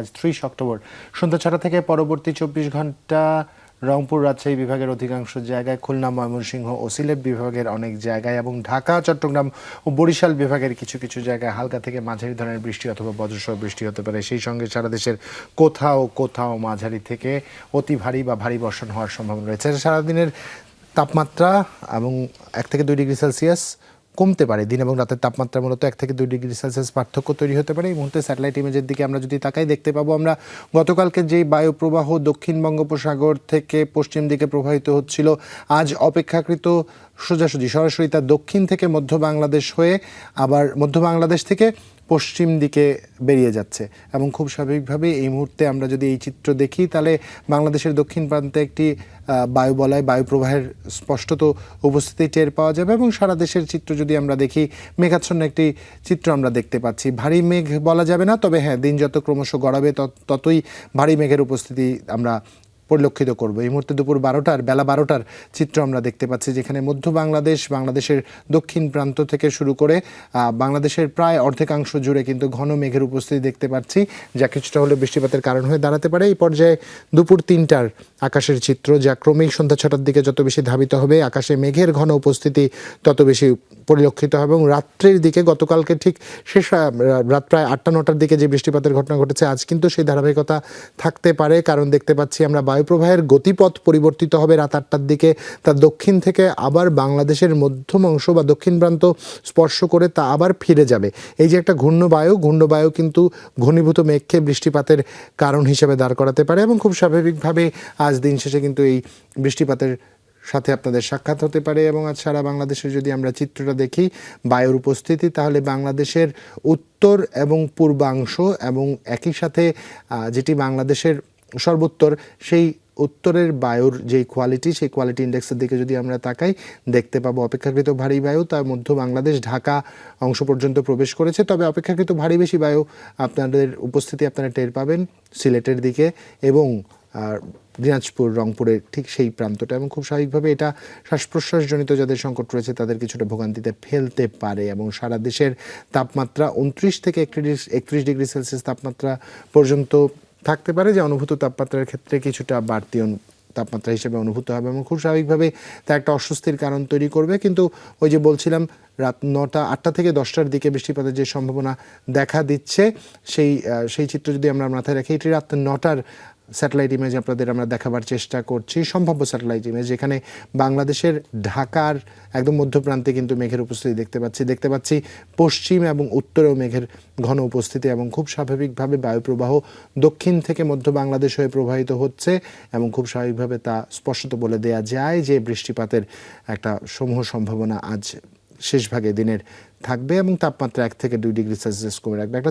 আজ ত্রিশ অক্টোবর। সন্ধ্যা ছটা থেকে পরবর্তী চব্বিশ ঘণ্টা রংপুর রাজশাহী বিভাগের অধিকাংশ জায়গায় খুলনা, ময়মনসিংহ ও সিলেট বিভাগের অনেক জায়গায় এবং ঢাকা, চট্টগ্রাম ও বরিশাল বিভাগের কিছু কিছু জায়গায় হালকা থেকে মাঝারি ধরনের বৃষ্টি অথবা বজ্রসহ বৃষ্টি হতে পারে। সেই সঙ্গে সারা দেশের কোথাও কোথাও মাঝারি থেকে অতি ভারী বা ভারী বর্ষণ হওয়ার সম্ভাবনা রয়েছে। সারাদিনের তাপমাত্রা এবং এক থেকে দুই ডিগ্রি সেলসিয়াস কমতে পারে দিন এবং রাতের তাপমাত্রা মূলত এক থেকে দুই ডিগ্রি সেলসিয়াস পার্থক্য তৈরি হতে পারে। এই মুহূর্তে স্যাটেলাইট ইমেজের দিকে আমরা যদি তাকাই, দেখতে পাবো আমরা গতকালকে যেই বায়ুপ্রবাহ দক্ষিণ বঙ্গোপসাগর থেকে পশ্চিম দিকে প্রবাহিত হচ্ছিল, আজ অপেক্ষাকৃত সোজাসুজি, সরাসরি তার দক্ষিণ থেকে মধ্য বাংলাদেশ হয়ে আবার মধ্য বাংলাদেশ থেকে পশ্চিম দিকে বেরিয়ে যাচ্ছে। এবং খুব স্বাভাবিকভাবে এই মুহূর্তে আমরা যদি এই চিত্র দেখি তাহলে বাংলাদেশের দক্ষিণ প্রান্তে একটি আহ, বায়ু বলয় বায়ু প্রবাহের স্পষ্টত উপস্থিতি টের পাওয়া যাবে এবং সারা দেশের চিত্র যদি আমরা দেখি মেঘাচ্ছন্ন একটি চিত্র আমরা দেখতে পাচ্ছি। ভারী মেঘ বলা যাবে না তবে হ্যাঁ দিন যত ক্রমশ গড়াবে তত- ততই ভারী মেঘের উপস্থিতি আমরা পরিলক্ষিত করব। এই মুহূর্তে দুপুর বারোটার, বেলা বারোটার চিত্র আমরা দেখতে পাচ্ছি, যেখানে মধ্য বাংলাদেশ, বাংলাদেশের দক্ষিণ প্রান্ত থেকে শুরু করে বাংলাদেশের প্রায় অর্ধেকাংশ জুড়ে কিন্তু ঘন মেঘের উপস্থিতি দেখতে পাচ্ছি, যা কিছুটা হলে বৃষ্টিপাতের কারণ হয়ে দাঁড়াতে পারে। এই পর্যায়ে দুপুর তিনটার আকাশের চিত্র, যা ক্রমেই সন্ধ্যা ছটার দিকে যত বেশি ধাবিত হবে, আকাশে মেঘের ঘন উপস্থিতি তত বেশি পরিলক্ষিত হবে এবং রাত্রের দিকে গতকালকে ঠিক শেষ রাত প্রায় আটটা নটার দিকে যে বৃষ্টিপাতের ঘটনা ঘটেছে, আজ কিন্তু সেই ধারাবাহিকতা থাকতে পারে। কারণ দেখতে পাচ্ছি আমরা বায়ুপ্রবাহের গতিপথ পরিবর্তিত হবে রাত আটটার দিকে। তার দক্ষিণ থেকে আবার বাংলাদেশের মধ্যম অংশ বা দক্ষিণ প্রান্ত স্পর্শ করে তা আবার ফিরে যাবে। এই যে একটা ঘূর্ণবায়ু ঘূর্ণবায়ু কিন্তু ঘনীভূত মেঘকে বৃষ্টিপাতের কারণ হিসেবে দাঁড় করাতে পারে এবং খুব স্বাভাবিকভাবে আজ দিন শেষে কিন্তু এই বৃষ্টিপাতের সাথে আপনাদের সাক্ষাৎ হতে পারে এবং আজ সারা বাংলাদেশের যদি আমরা চিত্রটা দেখি বায়ুর উপস্থিতি, তাহলে বাংলাদেশের উত্তর এবং পূর্বাংশ এবং একই সাথে যেটি বাংলাদেশের সর্বোত্তর, সেই উত্তরের বায়ুর যেই কোয়ালিটি সেই কোয়ালিটি ইন্ডেক্সের দিকে যদি আমরা তাকাই, দেখতে পাবো অপেক্ষাকৃত ভারী বায়ু, তার মধ্য বাংলাদেশ, ঢাকা অংশ পর্যন্ত প্রবেশ করেছে। তবে অপেক্ষাকৃত ভারী বেশি বায়ু আপনাদের উপস্থিতি আপনারা টের পাবেন সিলেটের দিকে এবং দিনাজপুর, রংপুরের ঠিক সেই প্রান্তটা। এবং খুব স্বাভাবিকভাবে এটা শ্বাস প্রশ্বাসজনিত যাদের সংকট রয়েছে, তাদের কিছুটা ভোগান্তিতে ফেলতে পারে। এবং সারা দেশের তাপমাত্রা উনত্রিশ থেকে একত্রিশ একত্রিশ ডিগ্রি সেলসিয়াস তাপমাত্রা পর্যন্ত থাকতে পারে যে অনুভূত তাপমাত্রার ক্ষেত্রে কিছুটা বাড়তি তাপমাত্রা হিসেবে অনুভূত হবে এবং খুব স্বাভাবিকভাবে তা একটা অস্বস্তির কারণ তৈরি করবে। কিন্তু ওই যে বলছিলাম, রাত নটা, আটটা থেকে দশটার দিকে বৃষ্টিপাতের যে সম্ভাবনা দেখা দিচ্ছে, সেই সেই চিত্র যদি আমরা মাথায় রাখি, এটি রাত নটার স্যাটেলাইট ইমেজ আপনাদের আমরা দেখাবার চেষ্টা করছি, সম্ভাব্য স্যাটেলাইট ইমেজ। যেখানে বাংলাদেশের ঢাকার একদম মধ্যপ্রান্তে কিন্তু মেঘের উপস্থিতি দেখতে পাচ্ছি। দেখতে পাচ্ছি পশ্চিম এবং উত্তরেও মেঘের ঘন উপস্থিতি এবং খুব স্বাভাবিকভাবে বায়ুপ্রবাহ দক্ষিণ থেকে মধ্য বাংলাদেশ হয়ে প্রবাহিত হচ্ছে এবং খুব স্বাভাবিকভাবে তা স্পষ্টত বলে দেয়া যায় যে বৃষ্টিপাতের একটা সমূহ সম্ভাবনা আজ শেষ ভাগে দিনের থাকবে এবং তাপমাত্রা এক থেকে দুই ডিগ্রি সেলসিয়াস কমে রাখবে। একটা